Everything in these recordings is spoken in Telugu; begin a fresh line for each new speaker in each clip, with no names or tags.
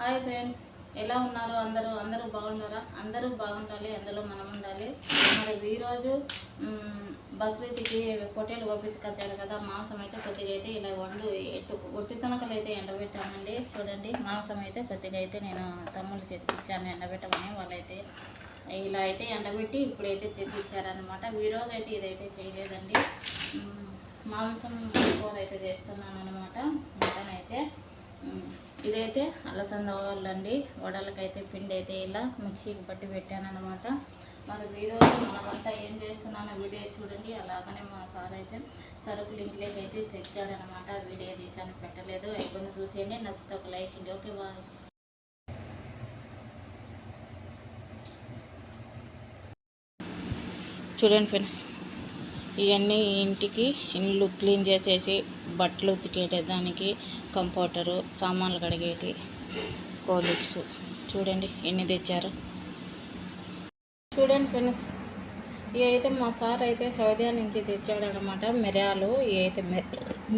హాయ్ ఫ్రెండ్స్ ఎలా ఉన్నారు అందరూ? అందరూ బాగున్నారా? అందరూ బాగుండాలి అందులో మనం ఉండాలి. మరి ఈరోజు బక్రీద్కి పొట్టేలు కోపించుకొచ్చారు కదా మాంసం అయితే కొద్దిగా అయితే ఇలా వండు ఎట్టు ఒట్టి తనకలు అయితే ఎండబెట్టామండి. చూడండి మాంసం అయితే కొద్దిగా అయితే నేను తమ్ముళ్ళు చేతికిచ్చాను ఎండబెట్టమని వాళ్ళైతే ఇలా అయితే ఎండబెట్టి ఇప్పుడైతే తెచ్చి ఇచ్చారనమాట ఈరోజు అయితే ఇదైతే చేయలేదండి. మాంసం కూర అయితే చేస్తున్నాను అనమాట మటన్ అయితే. ఇదైతే అలసంద వడలండి వడలకైతే పిండి అయితే ఇలా మిక్సీకి పట్టి పెట్టాను అనమాట మరి ఈరోజు మన ఏం చేస్తున్నానో వీడియో చూడండి. అలాగనే మా సార్ అయితే సరుకులు ఇంట్లోకి అయితే తెచ్చాడనమాట వీడియో తీసాను పెట్టలేదు. అయిపోయిన చూసేయండి. నచ్చితే ఒక లైక్ ఇండి ఓకే బాయ్. చూడండి ఫ్రెండ్స్. ఇవన్నీ ఇంటికి ఇల్లు క్లీన్ చేసేసి బట్టలు ఉతికేటదానికి కంఫర్టరు సామాన్లు కడిగేటి కోలిక్స్. చూడండి ఎన్ని తెచ్చారు. చూడండి ఫ్రెండ్స్ ఇవి అయితే మా సార్ అయితే సౌదీ నుంచి తెచ్చాడనమాట. మిరియాలు ఇవి అయితే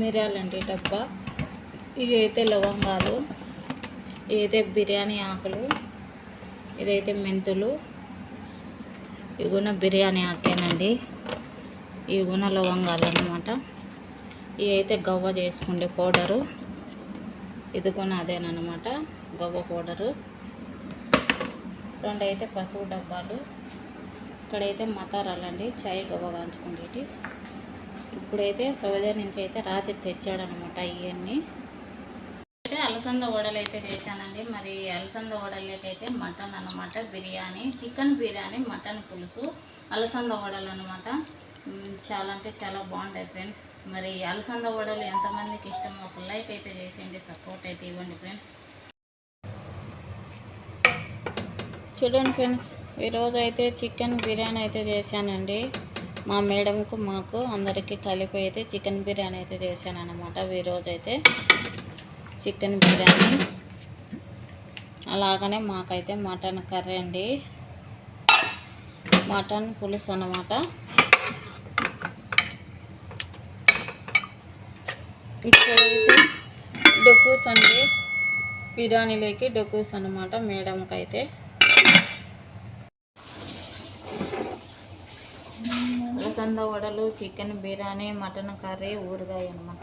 మిరియాలు అండి డబ్బా ఇవి అయితే లవంగాలు ఇదైతే బిర్యానీ ఆకులు ఇదైతే మెంతులు ఇవి కూడా బిర్యానీ ఆకేనండి. ఇవి కూడా లవంగాలు అనమాట ఇవి అయితే గవ్వ చేసుకుండే పౌడరు. ఇది కూడా అదేనమాట గవ్వ పౌడరు. రెండు అయితే పసుపు డబ్బాలు. ఇక్కడైతే మతారాలండి చాయ్ గవ్వ కాంచుకునేటి ఇప్పుడైతే సౌదీ నుంచి అయితే రాత్రి తెచ్చాడనమాట ఇవన్నీ అయితే అలసంద వడలు అయితే చేశానండి. మరి అలసంద వడలకైతే మటన్ అనమాట బిర్యానీ చికెన్ బిర్యానీ మటన్ పులుసు అలసంద వడలు అనమాట చాలా అంటే చాలా బాగుంటాయి ఫ్రెండ్స్. మరి అలసంద వడలు ఎంతమందికి ఇష్టం? ఒక లైక్ అయితే చేసేయండి సపోర్ట్ అయితే ఇవ్వండి ఫ్రెండ్స్. చూడండి ఫ్రెండ్స్ ఈరోజు అయితే చికెన్ బిర్యానీ అయితే చేశానండి. మా మేడంకు మాకు అందరికీ కలిపి అయితే చికెన్ బిర్యానీ అయితే చేశాను అనమాట ఈరోజు అయితే చికెన్ బిర్యానీ. అలాగనే మాకైతే మటన్ కర్రీ అండి. మటన్ పులుసు అన్నమాట. ఇక్కడైతే డొకూస్ అంటే బిర్యానీలోకి డొకూస్ అనమాట మేడంకి అయితే అలసంద వడలు చికెన్ బిర్యానీ మటన్ కర్రీ ఊరగాయ అనమాట